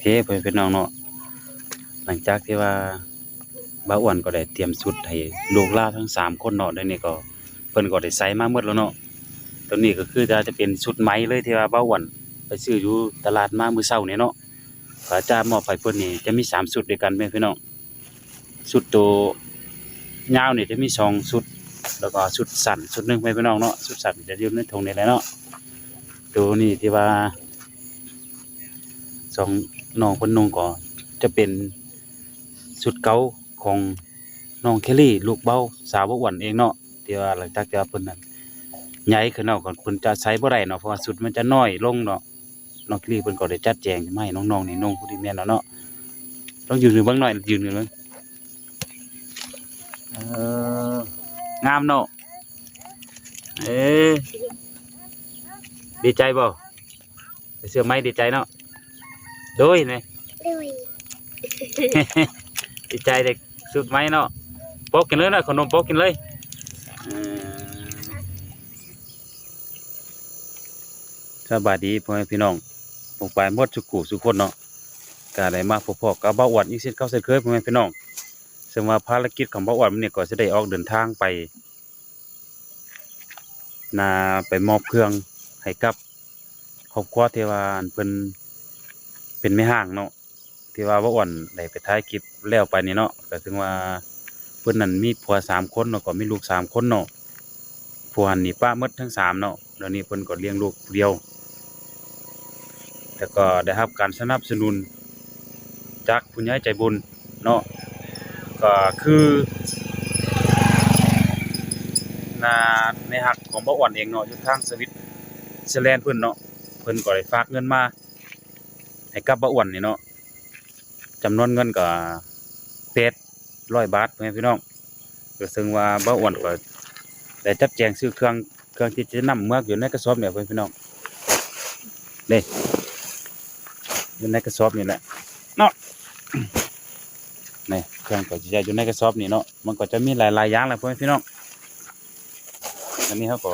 เคเพื่อนพี่น้องเนาะหลังจากที่ว่าบ้าอ้วนก็ได้เตรียมชุดให้ลูกหลาทั้งสามคนเนาะเดี๋ยวนี้ก็เพิ่นก็ได้ใส่มาหมดแล้วเนาะตัวนี้ก็คือจะจะเป็นชุดไหมเลยที่ว่าบ้าอ้วนไปซื้ออยู่ตลาดมาเมื้อเช้านี่ยเนาะก็จะมอบให้เพิ่นนี่จะมีสามชุดด้วยกันแม่พี่น้องชุดตัวยาวนี่จะมีสองชุดแล้วก็ชุดสั้นชุดหนึงแม่พี่น้องเนาะชุดสั้นจะยู่ในถุงนี่แหละเนาะตัวนี้ที่ว่าสอง น้องคนนุ่งก็จะเป็นสุดเก่าของน้องเคลลี่ ลูกเบ้าสาวบ่อ้วนเองเนาะที่ว่าหลังจากที่ว่าเพิ่นนั้นใหญ่ขึ้นเนาะก็เพิ่นจะใช้บ่ได้เนาะเพราะว่าสุดมันจะน้อยลงเนาะน้องเคลลี่เพิ่นก็ได้จัดแจงมาให้น้องๆนี่นุ่งผู้ที่แม่นแล้วเนาะต้องยืนอยู่บิ่งหน่อยยืนอยู่เบิ่งเอองามเนาะเอ๊ดีใจบ่เสื้อไหมดีใจเนาะ โดยไหมด้วยดีใจเด็กสุดไหมเนาะโป๊กกินเลยนะขนมโป๊กกินเลยเออสบายดีพ่อแม่พี่น้องปกไปหมดสุกูสุกคนเนาะกาได้มาพบๆกับเบาหวานอีกเส้นเข้าเส้นเคยพ่อแม่พี่น้องซึ่งว่าภารกิจของเบาหวานมันเนี่ยก็จะได้ออกเดินทางไปนาไปมอบเครื่องให้กับครอบครัวเทวาอันเพิ่น เป็นไม่ห่างเนาะที่ว่าว่าอ่อนได้ไปท้ายคลิปแล้วไปนี่เนาะก็ถึงว่าเพิ่นนั้นมีผัวสามคนเนาะก็มีลูกสามคนเนาะผัวหันนี่ป้าหมดทั้งสามเนาะแล้วนี่เพิ่นก็เลี้ยงลูกเดียว แต่ก็ได้รับการสนับสนุน จากผู้ใหญ่ใจบุญเนาะก็คือนาในหักของบ่อ่อนเองเนาะอยู่ทางสวิตเซอร์แลนด์เพิ่นเนาะเพิ่นก็ได้ฝากเงินมา ให้กับบ่อ้วนนี่เนาะจำนวนเงินก็เป็ดร้อยบาทพ่อแม่พี่น้องก็ซึ่งว่าบ่อ้วนก็ได้จับแจงซื้อเครื่องเครื่องที่จะนำเมือกอยู่ในกระสอบเนี่ยพ่อแม่พี่น้องนี่อยู่ในกระสอบนี่แหละเนาะนี่เครื่องก็จะอยู่ในกระสอบนี่เนาะมันก็จะมีหลายๆอย่างแหละพ่อแม่พี่น้องอันนี้เขาก็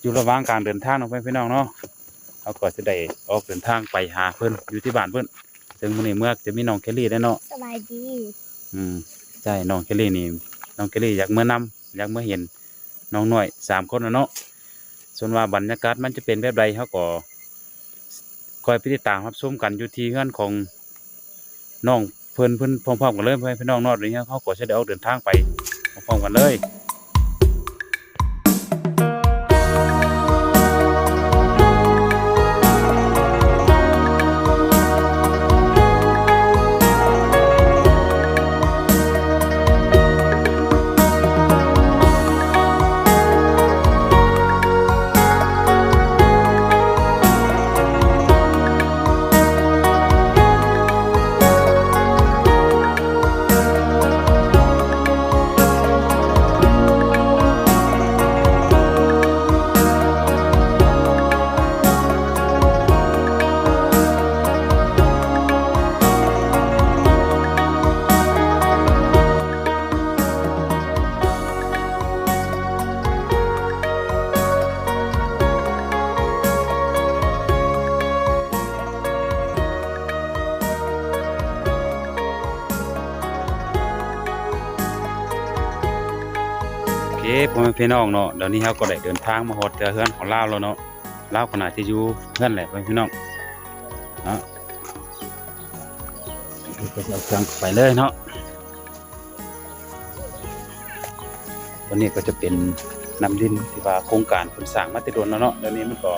อยู่ระหว่างการเดินทางเนาะพี่น้องเนาะ เขาก็จะได้ออกเดินทางไปหาเพิ่นอยู่ที่บ้านเพิ่นซึ่งมื้อนี้เมื่อจะมีน้องเคลลี่ได้เนาะสบายดีอืมใช่น้องเคลลี่นี่น้องเคลลี่อยากเมื่อนำอยากเมื่อเห็นน้องน้อยสามคนน่ะเนาะส่วนว่าบรรยากาศมันจะเป็นแบบใดเขาก็คอยไปติดตามรับชมกันอยู่ที่เฮือนของน้องเพิ่นเพิ่นพร้อมๆกันเลยเพื่อนพี่น้องเนอดนี้เขาก็จะได้ออกเดินทางไปพร้อมๆกันเลย พี่น้องเนาะเดี๋ยวนี้เราก็ได้เดินทางมาฮอดเทือเฮือนของลาวแล้วเนาะลาวขนาดที่อยู่เฮือนแหละพี่น้องเนาะก็จะเอาเครื่องไปเลยเนาะวันนี้ก็จะเป็นน้ำดินที่ว่าโครงการเพิ่นสร้างมาติโดนเนาะเดี๋ยวนี้มันก็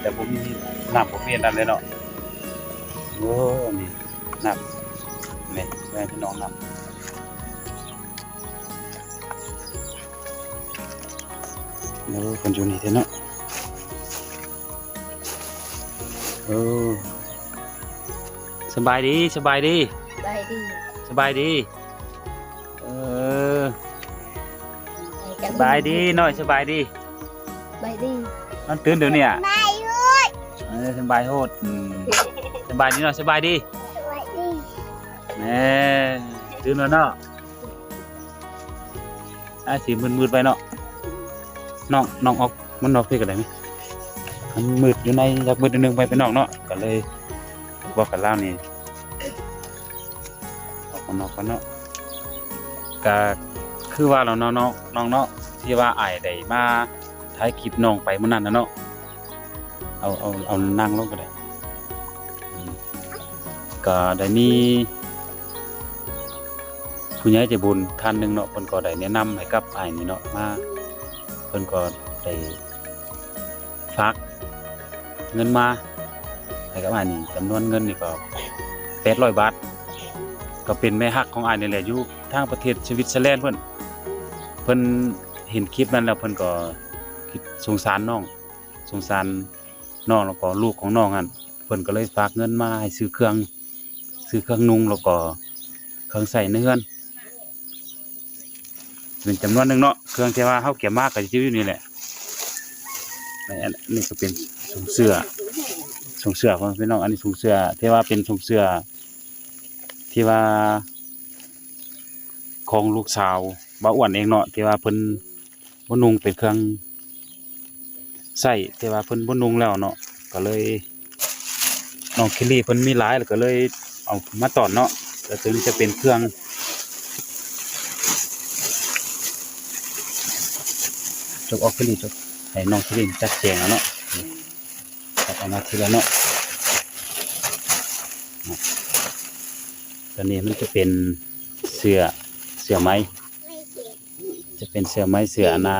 แต่ผมมีน้ำผมเปลี่ยนนั่นเลยเนาะโอ้นี่น้ำนี่แม่พี่น้องน้ำ โอ้คนอยู่นี่เท่เนาะโอ้สบายดีสบายดีสบายดีสบายดี เออ สบายดีหน่อยสบายดีสบายดีนอนตื่นเดี๋ยวนี้อะสบายดีเออสบายโหดอืมสบายดีหน่อยสบายดีสบายดีแหน่ตื่นแล้วเนาะอาสีมืดๆไปเนาะ น้องน้องออกมันออกพี่กันได้ไหมมันมืดอยู่ในอยากมืดนิดนึงไปไปนอกเนาะก็เลยบอกกับเล่านี่ออกมานอกกันเนาะก็คือว่าเราเนาะเนาะน้องเนาะที่ว่าไอ้ได้มาถ่ายคลิปน้องไปมื้อนั้นนะเนาะเอาเอาเอานั่งลงก็ได้ก็ได้มีผู้ใหญ่ใจบุญท่านหนึ่งเนาะเพิ่นก็ได้แนะนำให้กับอ้ายนี่เนาะมา เพิ่นก็ได้ฝากเงินมาให้กับอ้ายนี่จำนวนเงินนี่ก็800บาทก็เป็นแม่ฮักของอ้ายนี่แหละอยู่ทางประเทศสวิตเซอร์แลนด์เพิ่นเพิ่นเห็นคลิปนั้นแล้วเพิ่นก็คิดสงสารน้องสงสารน้องแล้วก็ลูกของน้องหั่นเพิ่นก็เลยฝากเงินมาให้ซื้อเครื่องซื้อเครื่องนุ่งแล้วก็เครื่องใส่ในเรือน เป็นจำนวนหนึ่งเนาะเครื่องที่ว่าเฮาเก็บมาก็สิอยู่นี่แหละนอันนี้ก็เป็นถุงเสื้อถุงเสื้อของพี่น้องอันนี้ถุงเสื้อที่ว่าเป็นถุงเสื้อที่ว่า ของลูกสาวบ่าอ้วนเองเนาะที่ว่าเพิ่นบ่นุ่งเป็นเครื่องใส่ที่ว่าเพิ่นบ่นุ่งแล้วเนาะก็เลยน้องคิลลี่เพิ่นมีหลายแล้วก็เลยเอามาต่อนเนาะแล้วถึงจะเป็นเครื่อง จกออกคลลี่จกให้น้องคลีจัดแจงแล้วเนาะตัดออกมาทีละเนาะตอนนี้มันจะเป็นเสือเสือไม้ จะเป็นเสือไม้เสือนา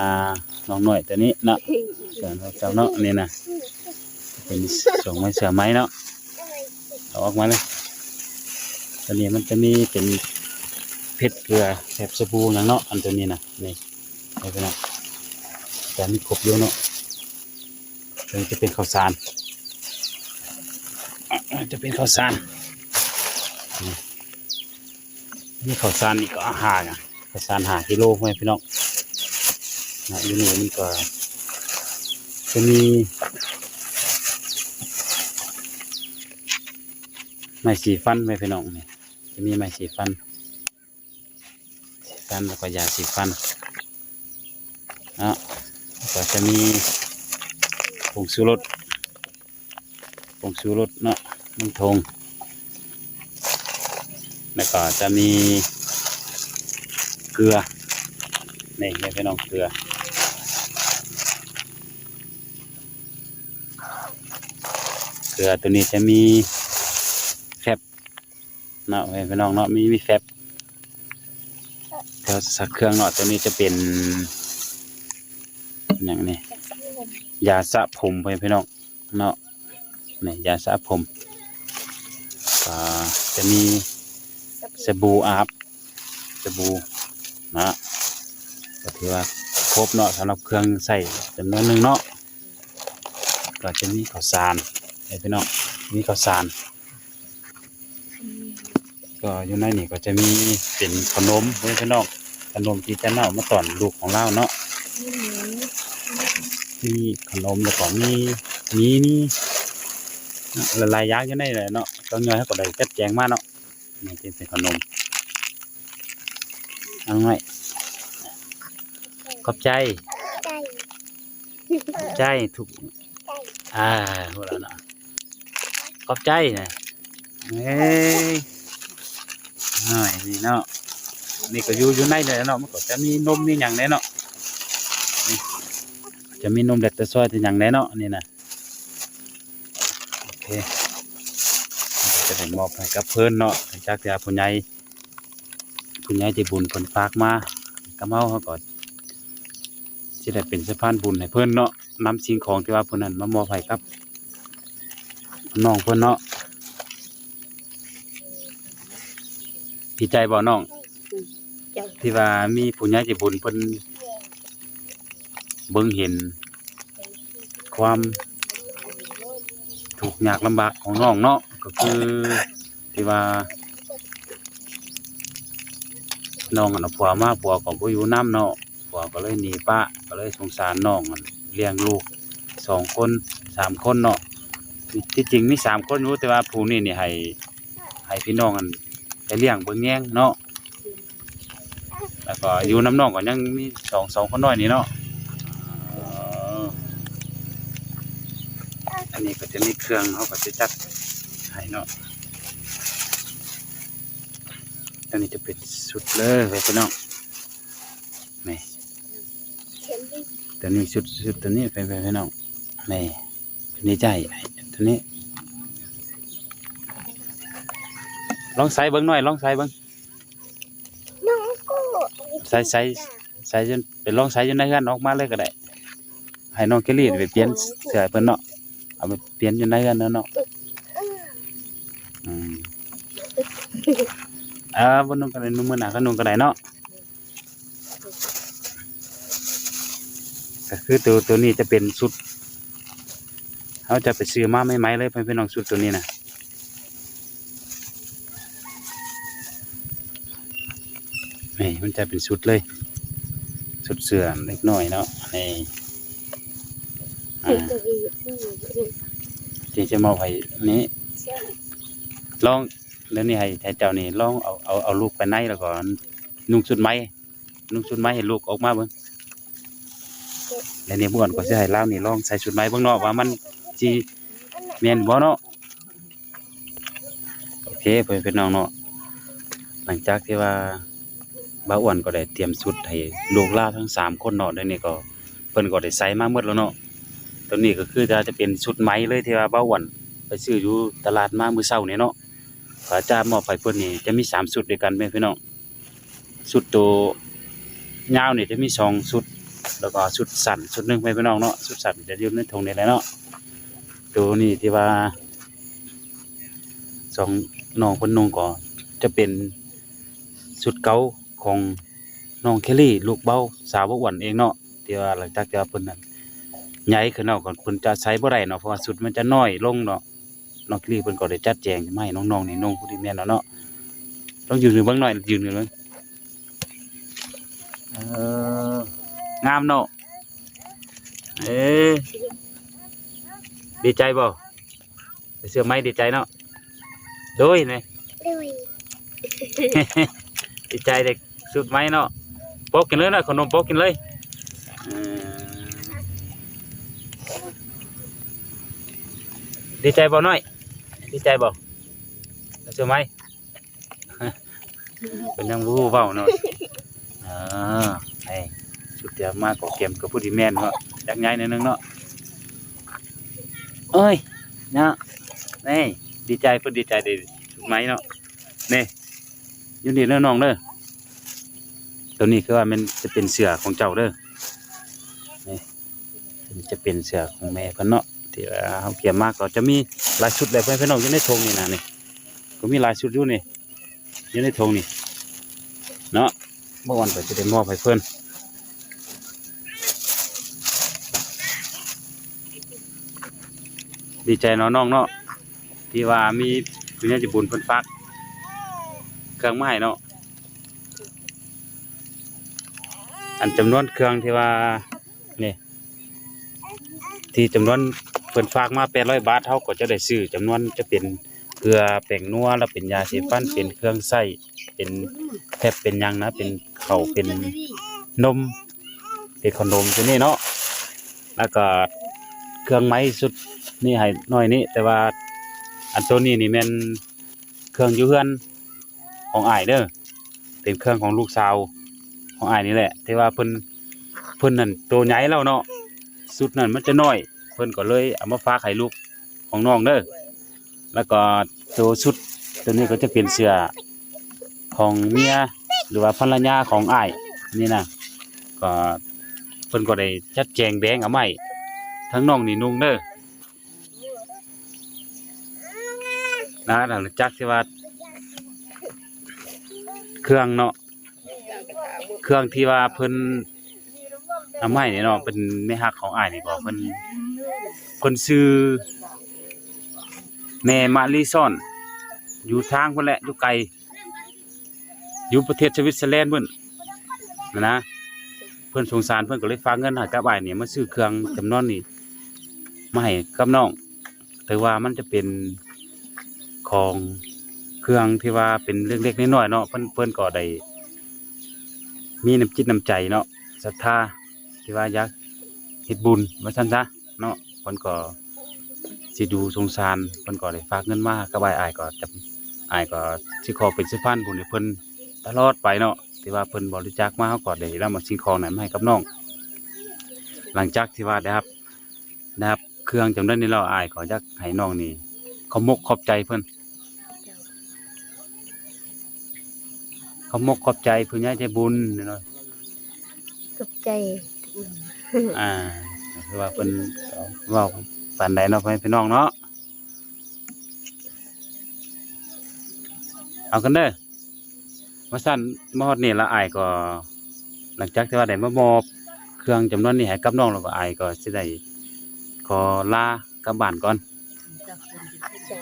น้องหน่อยตัวนี้เนาะเสือเราจ้าเนาะนี่นะเป็นสองไม้เสือไม้เนาะเอาออกมาเลยตอนนี้มันจะมีเป็นเพชรเกลือแบบสบู่อย่างเนาะอันตัวนี้นะนี่เอาไปเนาะ แต่มีครบอยู่เนาะตัวนี้จะเป็นข้าวสารอะจะเป็นข้าวสารนี่นี่ข้าวสารนี่ก็อาหารอะข้าวสารหากิโลไว้พี่น้องนะอยู่นี่มันก็จะมีไม้สีฟันไว้พี่น้องนี่จะมีไม้สีฟันสีฟันแล้วก็ยาสีฟันอะแล้ว ก็จะมีผงชูรสผงชูรสเนาะน้ำทงแล้วก็จะมีเกลือนี่นี่พี่น้องเกลือเกลือตัวนี้จะมีแฟบเนาะพี่น้องเนาะมีมีแฟบแล้วสักเครื่องเนาะตัวนี้จะเป็น อย่างนี้ยาสระผมไปพี่น้องเนาะนี่ยาสระผมก็จะมีสบู่อาบสบู่นะก็ถือว่าครบเนาะสำหรับเครื่องใส่จำนวนหนึ่งเนาะก็จะมีข้าวสารให้พี่น้องมีข้าวสารก็อยู่ในนี่ก็จะมีเป็นขนมให้พี่น้องขนมที่จะเน่ามาตอนลูกของเราเนาะ มีขนมแล้วก็มีมีนี่ละลายยากยู่ในเลยเนาะต้องย่อยให้ก็ได้จัดแจงมาเนาะนี่เป็นเป็นขนมเอาไงขอบใจ ใจขอบใจถูกอ่าพูดแล้วเนาะขอบใจนะเฮ้ยหน่อยนี่เนาะนี่ก็อยู่อยู่ในเลยเนาะมันก็จะมีนมมีอย่างแน่เนาะ จะมีนมเด็กแต่ซอยแต่อย่างแน่เนาะนี่นะโอเคจะได้มอบให้กับเพิ่นเนาะจากที่ผู้ใหญ่ผู้ใหญ่ใจบุญเพิ่นฝากมากับเฮาเขาก็สิได้เป็นสะพานบุญให้เพิ่นเนาะนำสิ่งของที่ว่าเพิ่นนั้นมามอบให้กับน้องเพิ่นเนาะดีใจบ่น้องใจที่ว่ามีผู้ใหญ่ใจบุญเพิ่น เบิ่งเห็น ความทุกยากลำบากของน้องเนาะก็คือที่ว่าน้องอันเอาผัวมาผัวของผู้อยู่น้ำเนาะผัวก็เลยหนีป้าก็เลยสงสารน้องอันเลี้ยงลูกสองคนสามคนเนาะที่จริงมีสามคนอยู่แต่ว่าผู้นี่นี่ให้ให้พี่น้องอันไปเลี้ยงเบิ่งแย่งเนาะแล้วก็อยู่น้ำน้องก็ยังมีสองสองคนน้อยนี่เนาะเอ่ ออันนี้ก็จะมีเครื่องเขาก็จะจัดให้เนาะอันนี้จะเป็นสุดเลยไว้พี่น้องนี่เข็มดิตัวนี้สุดสุดตัวนี้ไปไปพี่น้องนี่ตัวนี้ใจไอ้ตัวนี้ลองใส่เบิ้งหน่อยลองใส่เบิ้งน้องกูใส่ใส่ใส่จนไปลองใส่จนได้กันออกมาเลยก็ได้ให้น้องเคลลี่ไปเปลี่ยนเสื้อให้เพิ่นเนาะ เอาไปเปลี่ยนจนได้กันเนาะอืมอ่าบนนุ่งกระไดนุ่งมือหนาก็นุ่งกระไดเนาะก็คือตัวตัวนี้จะเป็นชุดเขาจะไปซื้อมาไม่ไหมเลยเพื่อนๆน้องชุดตัวนี้นะนี่มันจะเป็นชุดเลยชุดเสื้อมเล็กน้อยเนาะนี่ ตัววีที่ที่จะมาไว้นี้เชื่อลองแล้วนี่ให้ให้เจ้านี่ลองเอาเอาเอาลูกไปในแล้วก็นุ่งชุดไหมนุ่งชุดไหมให้ลูกออกมาเบิ่งแล้วนี่เมื่อก่อนก็สิให้เล่านี่ลองใส่ชุดไหมเบิ่งเนาะว่ามันสิแม่นบ่เนาะโอเคเพิ่อนเพี่อนน้องเนาะหลังจากที่ว่าบ่าอ้วนก็ได้เตรียมชุดให้ลูกลาทั้งสามคนเนาะเดี๋ยนี้ก็เพิ่นก็ได้ใส่มาหมดแล้วเนาะ ตัวนี้ก็คือจะจะเป็นชุดไหมเลยที่ว่าบ่าวอ้วนไปซื้ออยู่ตลาดมามือเช้านี่เนาะพระอาจารย์มอบให้เพิ่อนนี่จะมีสามชุดด้วยกันแม่พี่น้องชุดตัวยาวนี่จะมีสองชุด แล้วก็ชุดสั้นชุดหนึ่งแม่พี่น้องเนาะชุดสั้นจะยู่ในถุงนี่แหละเนาะตัวนี้ที่ว่าสองน้องเพิ่นนุ่งก็จะเป็นชุดเก่าของน้องเคลลี่ลูกเบ้าสาวบ่อ้วนเองเนาะที่ว่าหลังจากที่ว่าเพิ่นนั้น ใหญ่ขึ้นเนาะก่อนเพิ่นจะใช้บ่ได้เนาะเพราะว่าสุดมันจะน้อยลงเนาะน้องคลีเพิ่นก็ได้จัดแจงมาให้น้องๆนี่น้องผู้ที่แม่นแล้วเนาะต้องยืนหนึ่งเบิ่งหน่อยยืนหนึ่งเบิ่งเอองามเนาะเอ๊ะดีใจบ่ได้เสื้อไหมดีใจเนาะโดยนี่ด้วยดีใจเด็กสุดไหมเนาะโป๊กกินเลยเนาะขนมโป๊กกินเลยเออ ดีใจบ่น้อย ดีใจบ่เชื่อไหมเป็นยังรู้เว้าเนาะอ่าไอ้สุดเดียมากก็เกมกับผู้ที่แมนเนาะยักง่ายนิดนึงเนาะเอ้ยเนาะนี่ดีใจเพิ่นดีใจเด้สุดไหมเนาะนี่อยู่นี่เด้อน้องเด้อตัวนี้คือว่ามันจะเป็นเสือของเจ้าเด้อนี่จะเป็นเสือของแม่เพิ่นเนาะ ที่ว่าเฮาเกี่ยมมากก็จะมีลายชุดเลยเพื่อนพี่น้องอยู่ในธงนี่นะนี่ก็มีลายชุดอยู่นี่อยู่ในธงนี่เนาะเมื่อวันก็จะได้มอบให้เพิ่นดีใจเนาะน้องเนาะที่ว่ามีคุณยาจะบุญเพิ่นฝากเครื่องไม้เนาะอันจำนวนเครื่องที่ว่านี่ที่จำนวน พิ่นฝากมา800บาทเฮาก็จะได้ซื้อจำนวนจะเป็นเกลือแป้งนัวแล้วเป็นยาสีฟันเป็นเครื่องใช้เป็นแทบเป็นหยังนะเป็นเข้าวเป็นนม เป็นขนมตัวนี้เนาะแล้วก็เครื่องไม้สุดนี่ให้หน่อยนี้แต่ว่าอันตัวนี้นี่แม่นเครื่องอยู่เฮือนของอ้ายเด้อเป็นเครื่องของลูกสาวของอ้ายนี่แหละที่ว่าเพิ่นเพิ่นนั่นตัวใหญ่แล้วเนาะสุดนั่นมันจะน้อย เพิ่นก็เลยเอามาฝากให้ลูกของน้องเด้อแล้วก็ตัวชุดตัวนี้ก็จะเป็นเสื้อของเมียหรือว่าภรรยาของอ้ายนี่นะก็เพิ่นก็ได้จัดแจงแบงเอาไว้ทั้งน้องนี่นุ่งเด้อนะหลังจากที่ว่าเครื่องเนาะเครื่องที่ว่าเพิ่นเอามาให้นี่ยเนาะเป็นแม่ฮักของอ้ายนี่บ่เพิ่น คนซื้อแม่มารีซ่อน อยู่ทางพุ่นแหละอยู่ไกลอยู่ประเทศสวิตเซอร์แลนด์พุ่นนะนะเพิ่นสงสารเพิ่นก็เลยฝากเงินให้กับอ้ายนี่ยมาซื้อเครื่องจำนวนนี้มาให้กับน้องแต่ว่ามันจะเป็นของเครื่องที่ว่าเป็นเรื่องเล็กน้อยๆเนาะเพิ่นเพิ่นก็ได้มีน้ำจิตน้ำใจเนาะศรัทธาที่ว่าอยากเฮ็ดบุญว่าซั่นซะเนาะ เพิ่นก็สิดูสงสารเพิ่นก็ได้ฝากเงินมากับอ้ายอ้ายก็จะอ้ายก็สิขอเป็นสะพานบุญให้เพิ่นตลอดไปเนาะที่ว่าเพิ่นบริจาคมาเฮาก็ได้นำเอาสิ่งของนั้นมาให้กับน้อง หลังจากที่ว่าได้รับได้รับ เครื่องจำนวนนี้แล้วอ้ายก็อยากให้น้องนี่ขอบมกขอบใจเพิ่นขอบมกขอบใจผู้ใหญ่ใจบุญเนาะกับใจอ่า คือว่าเพิ่นเว้าปานใดเนาะพ่อแม่พี่น้องเนาะเอากันเด้อว่าซั่นมาฮอดนี่ละอายก็ หลังจากที่ว่าได้มามอบเครื่องจำนวนนี้ให้กับน้องแล้วก็อายก็สิได้ขอลากลับบ้านก่อนใจ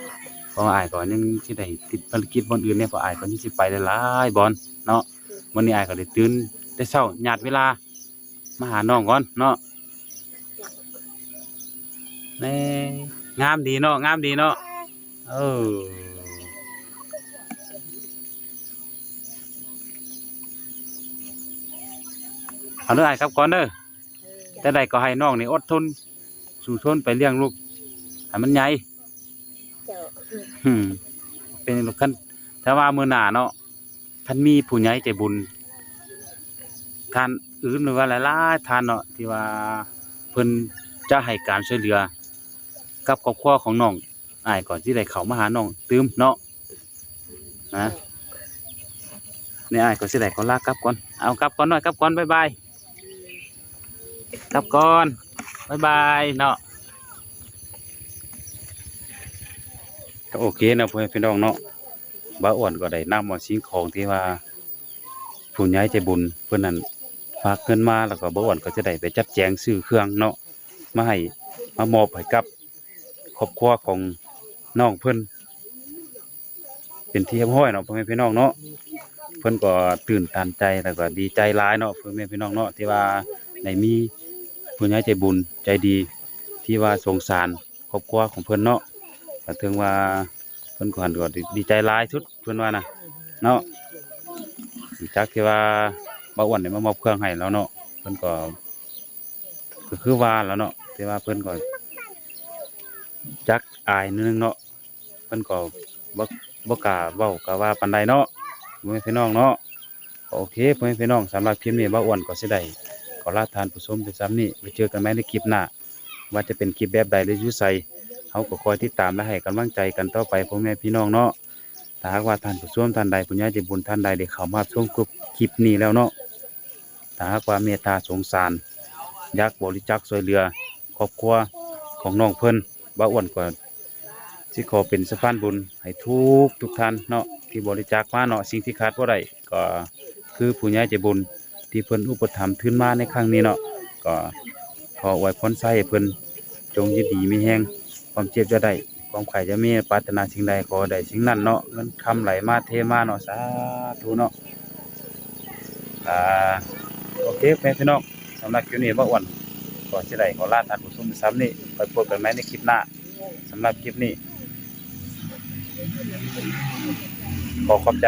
เพราะว่าอายก็ยังสิได้ติดภารกิจบอนอื่นเนี่ยเพราะอายก็ยังสิไปได้หลายบอนเนาะวันนี้อายก็ได้ตื่นได้เช้าญาติเวลามาหาน้องก่อนเนาะ แนี่งามดีเนาะงามดีเนาะเออเอาเด้อไอ้ายครับก่อนเด้อแต่ใดก็ให้น้องนี่อดทน สู้ทนไปเลี้ยงลูกให้มันใหญ่เจ้าอืมเป็นลูกคันถ้าว่ามื้อหน้าเนาะท่านมีผู้ใหญ่ใจบุญทานอื่นหรือว่าหลายๆทานเนาะที่ว่าเพิ่นจะให้การช่วยเหลือ กับครอบครัวของน้องอายก่อนที่ได้เขามาหาน้องตืมเนาะนะนี่อายก็สิได้ขอลากลับก่อนเอากลับก่อนหน่อยกลับก่อนบายบายกลับก่อนบายบายเนาะก็โอเคนะพ่อแม่พี่น้องเนาะบ้าอ้วนก็ได้นำเอาสิ่งของที่ว่าผู้ใหญ่ใจบุญเพิ่นนั้นฝากเงินมาแล้วก็บ้าอ้วนก็จะได้ไปจัดแจงซื้อเครื่องเนาะมาให้มามอบให้กับ อบครัวของน้องเพิ่อนเป็นที่เรียบร้อยเนาะพ่อแม่พี่น้องเนาะเพิ่อนก็ตื่นตันใจแล้วก็ดีใจหลายเนาะพ่อแม่พี่น้องเนาะที่ว่าได้มีผู้ใหญ่ใจบุญใจดีที่ว่าสงสารครอบครัวของเพิ่อนเนาะก็ถึงว่าเพิ่อนก็หันก็ดีใจหลายสุดเพิ่อนว่านะเนาะจากที่ว่าบ่าวอ้วนได้มามอบเครื่องให้แล้วเนาะเพิ่อนก็คือว่าแล้วเนาะที่ว่าเพิ่อนก็ จักอายนึงเนาะเพิ่นก็บ่บ่กล้าเว้ากะว่าปานใดเนาะพ่อแม่พี่น้องเนาะโอเคพ่อแม่พี่น้องสำหรับคลิปนี้บ่าอ้วนก็สิได้ขอลาทานผู้ชมไปซ้ำนี้ไว้เจอกันใหมในคลิปหน้า ว่าจะเป็นคลิปแบบใดหรือยู่ไสเฮาก็คอยติดตามและให้กำลังใจกันต่อไปพ่อแม่พี่น้องเนาะถ้าหากว่าท่านผู้ชมท่านใดผู้ญ่ใจบุญท่านใดได้เข้ามาชมคลิปนี้แล้วเนาะถ้าหากว่าเมตตาสงสาร อยากบริจาคช่วยเหลือครอบครัวของน้องเพิ่น บ่าอ้วนก็สิขอเป็นสะพานบุญให้ทุกทุกท่านเนาะที่บริจาคมาเนาะสิ่งที่ขาดบ่าได้ก็คือผู้ใหญ่ใจบุญที่เพิ่นอุปถัมภ์ทุนมาในครั้งนี้เนาะก็ขออวยพรใส่เพิ่นจงยินดีมีแฮงความเจ็บจะได้ความไข่จะมีปรารถนาสิ่งใดขอได้สิ่งนั้นเนาะเงินคำไหลมาเทมาเนาะสาธุเนาะอ่าโอเคแม่พี่น้องสำหรับคลิปนี้บ่าอ้วน ก่อนจะได้ขอลาท่านผู้ชมซ้ำนี่ไปพบกันไหมในคลิปหน้าสำหรับคลิปนี้ ขอขอบใจ